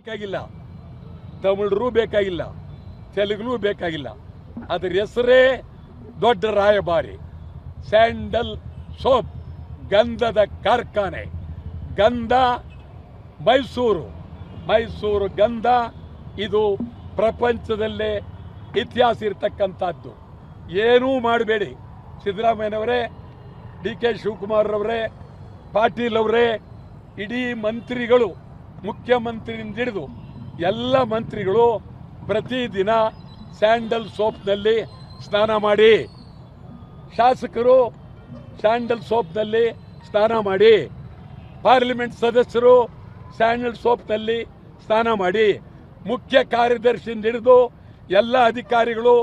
ಬೇಕಾಗಿಲ್ಲ. ತಮಿಳರು ಬೇಕಾಗಿಲ್ಲ. ತೆಲುಗು ಬೇಕಾಗಿಲ್ಲ. ಅದರ ಹೆಸರೇ ದೊಡ್ಡ ರಾಯಭಾರಿ. ಸ್ಯಾಂಡಲ್ ಸೋಪ್, ಗಂಧದ ಕಾರ್ಖಾನೆ. ಗಂಧ ಮೈಸೂರು. ಮೈಸೂರು ಗಂಧ ಇದು ಪ್ರಪಂಚದಲ್ಲೇ ಇತಿಹಾಸ ಇರತಕ್ಕಂಥದ್ದು. ಏನೂ ಮಾಡಬೇಡಿ. ಸಿದ್ದರಾಮಯ್ಯನವರೇ, ಡಿ ಕೆ ಶಿವಕುಮಾರ್ ಅವರೇ ಪಾಟೀಲ್ ಅವರೇ, ಇಡೀ ಮಂತ್ರಿಗಳು ಮುಖ್ಯಮಂತ್ರಿಯಿಂದ ಹಿಡಿದು ಎಲ್ಲ ಮಂತ್ರಿಗಳು ಪ್ರತಿದಿನ ಸ್ಯಾಂಡಲ್ ಸೋಪ್ನಲ್ಲಿ ಸ್ನಾನ ಮಾಡಿ. ಶಾಸಕರು ಸ್ಯಾಂಡಲ್ ಸೋಪ್ನಲ್ಲಿ ಸ್ನಾನ ಮಾಡಿ. ಪಾರ್ಲಿಮೆಂಟ್ ಸದಸ್ಯರು ಸ್ಯಾಂಡಲ್ ಸೋಪ್ನಲ್ಲಿ ಸ್ನಾನ ಮಾಡಿ. ಮುಖ್ಯ ಕಾರ್ಯದರ್ಶಿಯಿಂದ ಹಿಡಿದು ಎಲ್ಲ ಅಧಿಕಾರಿಗಳು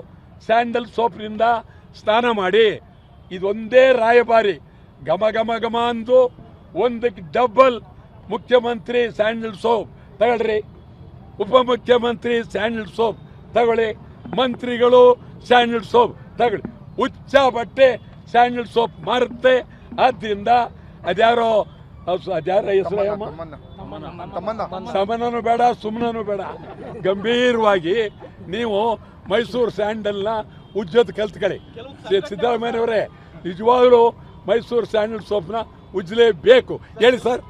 ಸ್ಯಾಂಡಲ್ ಸೋಪ್ನಿಂದ ಸ್ನಾನ ಮಾಡಿ. ಇದೊಂದೇ ರಾಯಭಾರಿ. ಘಮ ಘಮ ಘಮ ಅಂದು ಒಂದಕ್ಕೆ ಡಬಲ್ ಮುಖ್ಯಮಂತ್ರಿ ಸ್ಯಾಂಡಲ್ ಸೋಪ್ ತಗೊಳ್ರಿ. ಉಪಮುಖ್ಯಮಂತ್ರಿ ಸ್ಯಾಂಡಲ್ ಸೋಪ್ ತಗೊಳ್ಳಿ. ಮಂತ್ರಿಗಳು ಸ್ಯಾಂಡಲ್ ಸೋಪ್ ತಗೊಳ್ಳಿ. ಹುಚ್ಚ ಬಟ್ಟೆ ಸ್ಯಾಂಡಲ್ ಸೋಪ್ ಮಾರುತ್ತೆ. ಆದ್ದರಿಂದ ಅದ್ಯಾರೋ ಅದ್ಯಾರ ಹೆಸರು ಸಮನೂ ಸಮನನು ಬೇಡ ಸುಮ್ಮನೂ ಬೇಡ. ಗಂಭೀರವಾಗಿ ನೀವು ಮೈಸೂರು ಸ್ಯಾಂಡಲ್ನ ಉಜ್ಜೋದು ಕಲ್ತ್ಕೊಳ್ಳಿ. ಸಿದ್ದರಾಮಯ್ಯವರೇ ನಿಜವಾಗ್ಲೂ ಮೈಸೂರು ಸ್ಯಾಂಡಲ್ ಸೋಪ್ನ ಉಜ್ಜಲೇಬೇಕು. ಹೇಳಿ ಸರ್.